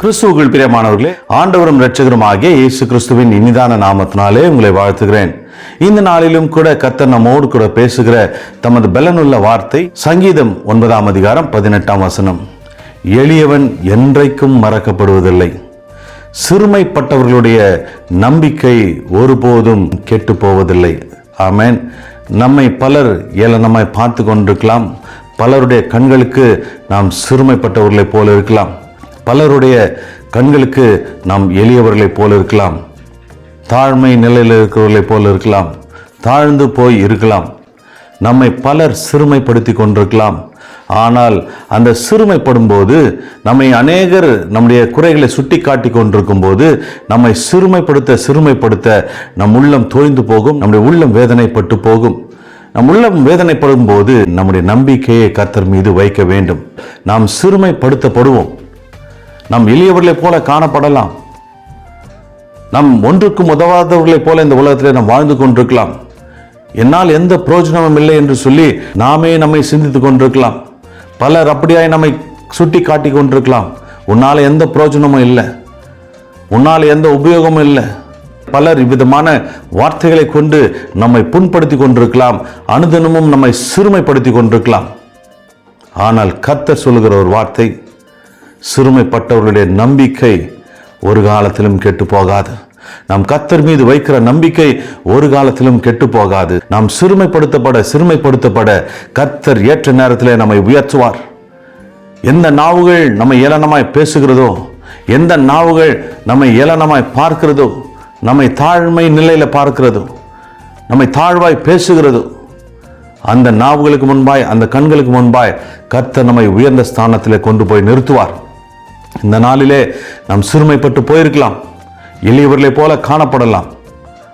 கிறிஸ்துவுக்குள் பிரியமானவர்களே ஆண்டவரும் இரட்சகரும் ஆகிய இயேசு கிறிஸ்துவின் இனிதான நாமத்தினாலே உங்களை வாழ்த்துகிறேன். இந்த நாளிலும் கூட கத்தர் நம்மோடு கூட பேசுகிற தமது பலனுள்ள வார்த்தை சங்கீதம் ஒன்பதாம் அதிகாரம் பதினெட்டாம் வசனம். எளியவன் என்றைக்கும் மறக்கப்படுவதில்லை. சிறுமைப்பட்டவர்களுடைய நம்பிக்கை ஒருபோதும் கெட்டு போவதில்லை ஆமேன். நம்மை பலர் ஏளனமாய் பார்த்து கொண்டிருக்கலாம். பலருடைய கண்களுக்கு நாம் சிறுமைப்பட்டவர்களைப் போல இருக்கலாம். பலருடைய கண்களுக்கு நாம் எளியவர்களைப் போல இருக்கலாம். தாழ்மை நிலையில் இருக்கிறவர்களைப் போல இருக்கலாம். தாழ்ந்து போய் இருக்கலாம். நம்மை பலர் சிறுமைப்படுத்தி கொண்டிருக்கலாம். ஆனால் அந்த சிறுமைப்படும் போது நம்மை அநேகர் நம்முடைய குறைகளை சுட்டி காட்டி கொண்டிருக்கும் போது நம்மை சிறுமைப்படுத்த சிறுமைப்படுத்த நம் உள்ளம் தோய்ந்து போகும் நம்முடைய உள்ளம் வேதனைப்பட்டு போகும். நம் உள்ளம் வேதனைப்படும் போது நம்முடைய நம்பிக்கையை கர்த்தர் மீது வைக்க வேண்டும். நாம் சிறுமைப்படுத்தப்படுவோம். நாம் எளியவர்களைப் போல காணப்படலாம். நாம் ஒன்றுக்கும் உதவாதவர்களைப் போல இந்த உலகத்திலே நாம் வாழ்ந்து கொண்டிருக்கலாம். என்னால் எந்த பிரயோஜனமும் இல்லை என்று சொல்லி நாமே நம்மை சிந்தித்துக் கொண்டிருக்கலாம். பலர் அப்படியாய் நம்மை சுட்டி காட்டி கொண்டிருக்கலாம். உன்னால் எந்த பிரயோஜனமும் இல்லை. உன்னால் எந்த உபயோகமும் இல்லை. பலர் இவ்விதமான வார்த்தைகளை கொண்டு நம்மை புண்படுத்தி கொண்டிருக்கலாம். அனுதினமும் நம்மை சிறுமைப்படுத்தி கொண்டிருக்கலாம். ஆனால் கர்த்தர் சொல்லுகிற ஒரு வார்த்தை சிறுமைப்பட்டவர்களுடைய நம்பிக்கை ஒரு காலத்திலும் கெட்டு போகாது நம் கத்தர் மீது வைக்கிற நம்பிக்கை ஒரு காலத்திலும் கெட்டு போகாது நாம் சிறுமைப்படுத்தப்பட சிறுமைப்படுத்தப்பட கத்தர் ஏற்ற நேரத்திலே நம்மை உயர்த்துவார். எந்த நாவுகள் நம்மை ஏளனமாய் பேசுகிறதோ எந்த நாவுகள் நம்மை ஏளனமாய் பார்க்கிறதோ நம்மை தாழ்மை நிலையில பார்க்கிறதோ நம்மை தாழ்வாய் பேசுகிறதோ அந்த நாவுகளுக்கு முன்பாய் அந்த கண்களுக்கு முன்பாய் கர்த்தர் நம்மை உயர்ந்த ஸ்தானத்தில் கொண்டு போய் நிறுத்துவார். இந்த நாளிலே நாம் சிறுமைப்பட்டு போயிருக்கலாம். எளியவர்களைப் போல காணப்படலாம்.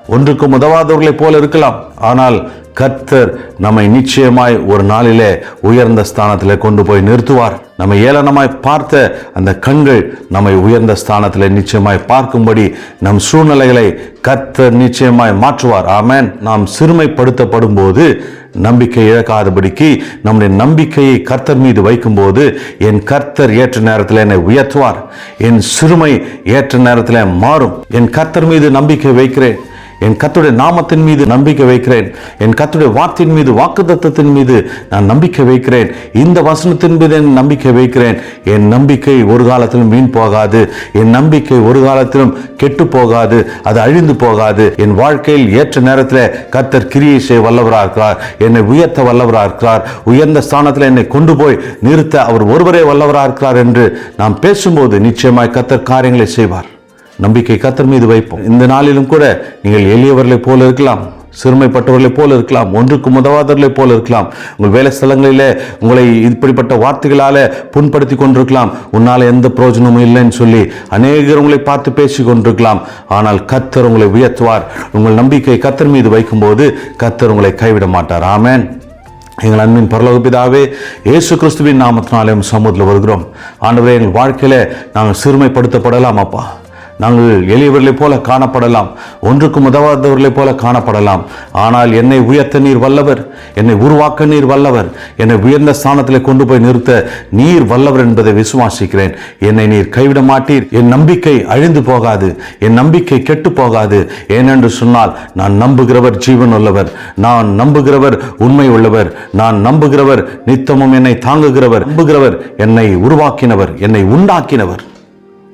ஒன்றுக்கும் உதவாதவர்களைப் போல இருக்கலாம். ஆனால் கர்த்தர் நம்மை நிச்சயமாய் ஒரு நாளிலே உயர்ந்த ஸ்தானத்தில் கொண்டு போய் நிறுத்துவார். நம்மை ஏளனமாய் பார்த்த அந்த கண்கள் நம்மை உயர்ந்த ஸ்தானத்தில் நிச்சயமாய் பார்க்கும்படி நம் சூழ்நிலைகளை கர்த்தர் நிச்சயமாய் மாற்றுவார். ஆமேன். நாம் சிறுமைப்படுத்தப்படும் போது நம்பிக்கை இழக்காதபடிக்கு நம்முடைய நம்பிக்கையை கர்த்தர் மீது வைக்கும்போது என் கர்த்தர் ஏற்ற நேரத்தில் என்னை உயர்த்துவார். என் சிறுமை ஏற்ற நேரத்தில் மாறும். என் கர்த்தர் மீது நம்பிக்கை வைக்கிறேன். என் கத்துடைய நாமத்தின் மீது நம்பிக்கை வைக்கிறேன். என் கத்துடைய வார்த்தையின் மீது வாக்குத்தத்தத்தின் மீது நான் நம்பிக்கை வைக்கிறேன். இந்த வசனத்தின் மீது என் நம்பிக்கை வைக்கிறேன். என் நம்பிக்கை ஒரு காலத்திலும் வீண் போகாது. என் நம்பிக்கை ஒரு காலத்திலும் கெட்டு போகாது. அது அழிந்து போகாது. என் வாழ்க்கையில் ஏற்ற நேரத்தில் கத்தர் கிரியை செய்ய வல்லவராக இருக்கிறார். என்னை உயர்த்த வல்லவராக இருக்கிறார். உயர்ந்த ஸ்தானத்தில் என்னை கொண்டு போய் நிறுத்த அவர் ஒருவரே வல்லவராக இருக்கிறார் என்று நாம் பேசும்போது நிச்சயமாய் கத்தர் காரியங்களை செய்வார். நம்பிக்கை கத்தர் மீது வைப்போம். இந்த நாளிலும் கூட நீங்கள் எளியவர்களைப் போல இருக்கலாம் சிறுமைப்பட்டவர்களைப் போல இருக்கலாம் ஒன்றுக்கு உதவாதவர்களைப் போல இருக்கலாம். உங்கள் வேலை ஸ்தலங்களிலே உங்களை இப்படிப்பட்ட வார்த்தைகளால் புண்படுத்தி கொண்டிருக்கலாம். உன்னால் எந்த பிரயோஜனமும் இல்லைன்னு சொல்லி அநேகர் உங்களை பார்த்து பேசி கொண்டிருக்கலாம். ஆனால் கத்தர் உங்களை உயர்த்துவார். உங்கள் நம்பிக்கை கத்தர் மீது வைக்கும்போது கத்தர் உங்களை கைவிட மாட்டார். ஆமேன். எங்கள் அன்பின் பரலோக பிதாவே இயேசு கிறிஸ்துவின் நாமத்தினாலே சமூகத்தில் வருகிறோம். ஆண்டவரே எங்கள் வாழ்க்கையில் நாங்கள் சிறுமைப்படுத்தப்படலாம் அப்பா. நாங்கள் எளியவர்களைப் போல காணப்படலாம் ஒன்றுக்கும் உதவாதவர்களைப் போல காணப்படலாம். ஆனால் என்னை உயர்த்த நீர் வல்லவர் என்னை உருவாக்க நீர் வல்லவர் என்னை உயர்ந்த ஸ்தானத்தில் கொண்டு போய் நிறுத்த நீர் வல்லவர் என்பதை விசுவாசிக்கிறேன். என்னை நீர் கைவிட மாட்டீர் என் நம்பிக்கை அழிந்து போகாது என் நம்பிக்கை கெட்டு போகாது. ஏனென்று சொன்னால் நான் நம்புகிறவர் ஜீவன் உள்ளவர் நான் நம்புகிறவர் உண்மை உள்ளவர் நான் நம்புகிறவர் நித்தமும் என்னை தாங்குகிறவர் நம்புகிறவர் என்னை உருவாக்கினவர் என்னை உண்டாக்கினவர்.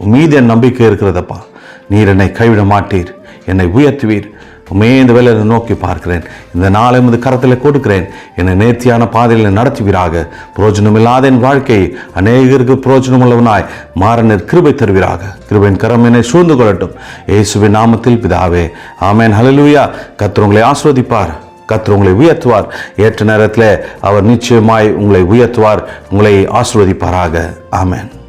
மீது என் நம்பிக்கை இருக்கிறதப்பா. நீர் என்னை கைவிட மாட்டீர். என்னை உயர்த்துவீர். உண்மையே இந்த வேலையை நோக்கி பார்க்கிறேன். இந்த நாளை முது கரத்தில் கொடுக்கிறேன். என்னை நேர்த்தியான பாதையில் நடத்துவீராக. புரோஜனமில்லாத என் வாழ்க்கையை அநேகருக்கு புரோஜனம் உள்ளவனாய் மாறனர் கிருபை தருவீராக. கிருபையின் கரம் என்னை சூழ்ந்து கொள்ளட்டும். இயேசுவின் நாமத்தில் பிதாவே. ஆமேன். ஹலலுயா கர்த்தர் உங்களை ஆஸ்வதிப்பார். கர்த்தர் உங்களை உயர்த்துவார். ஏற்ற நேரத்தில் அவர் நிச்சயமாய் உங்களை உயர்த்துவார். உங்களை ஆஸ்வதிப்பாராக. ஆமேன்.